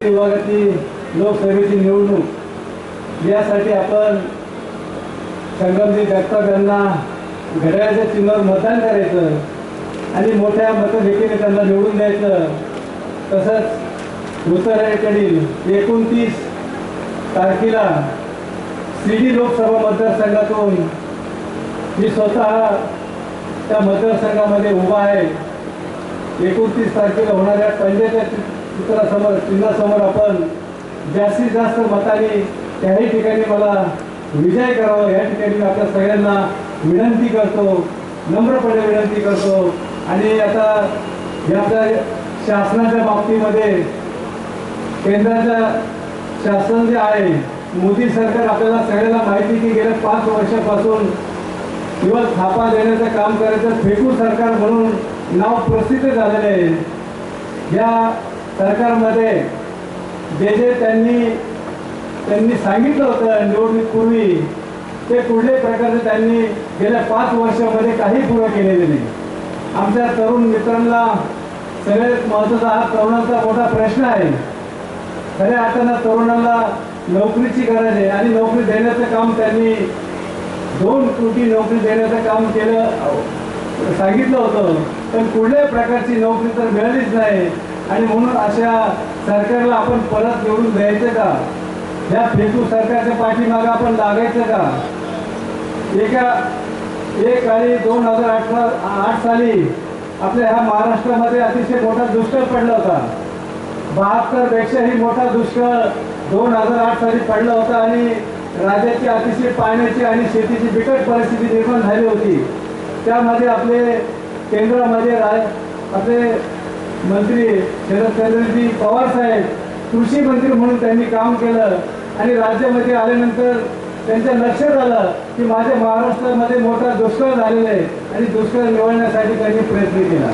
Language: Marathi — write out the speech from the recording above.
विभागातील लोकसभेची निवडणूक. यासाठी आपण संगमजी जगताप यांना घड्याळाच्या चिन्हावर मतदान करायचं आणि मोठ्या मतदेखील त्यांना निवडून द्यायचं. तसंच उत्तरेकडील एकोणतीस तारखेला शिर्डी लोकसभा मतदारसंघातून मी स्वतः त्या मतदारसंघामध्ये उभा आहे एकोणतीस तारखेला होणाऱ्या पंचायत चित्रासमोर चिन्हासमोर आपण जास्तीत जास्त मताने त्याही ठिकाणी मला विजय करावा या ठिकाणी मी आपल्या सगळ्यांना विनंती करतो नम्रपणे विनंती करतो. आणि आता या आपल्या शासनाच्या बाबतीमध्ये केंद्राच्या शासन जे आहे मोदी सरकार आपल्याला सगळ्यांना माहिती की गेल्या पाच वर्षापासून किंवा थापा देण्याचं काम करायचं फेकू सरकार म्हणून नाव प्रसिद्ध झालेलं आहे. या सरकारमध्ये जे जे त्यांनी त्यांनी सांगितलं होतं निवडणुकीपूर्वी ते कुठल्याही प्रकारचे त्यांनी गेल्या पाच वर्षामध्ये काही पूर्ण केलेले नाही. आमच्या तरुण मित्रांना सगळ्यात महत्त्वाचा हा तरुणांचा मोठा प्रश्न आहे. खऱ्या अर्थानं तरुणांना नोकरीची गरज आहे आणि नोकरी देण्याचं काम त्यांनी दोन कोटी नोकरी देण्याचं काम केलं सांगितलं होतं. पण कुठल्याही प्रकारची नोकरी तर मिळालीच नाही. आणि म्हणून अशा सरकारला आपण परत निवडून द्यायचं का? या फेकू सरकारच्या पाठीमागं आपण लागायचं का? एका एक आणि दोन हजार अठरा आठ साली आपल्या ह्या महाराष्ट्रामध्ये अतिशय मोठा दुष्काळ पडला होता. बहात्तरपेक्षाही मोठा दुष्काळ दोन हजार आठ साली पडला होता आणि राज्याची अतिशय पाण्याची आणि शेतीची बिकट परिस्थिती निर्माण झाली होती. त्यामध्ये आपले केंद्रामध्ये राज आपले मंत्री शरदचंद्रजी पवार साहेब कृषी मंत्री म्हणून त्यांनी काम केलं आणि राज्यामध्ये आल्यानंतर त्यांच्या लक्षात आलं की माझ्या महाराष्ट्रामध्ये मोठा दुष्काळ झालेला आहे आणि दुष्काळ निवडण्यासाठी त्यांनी प्रयत्न केला.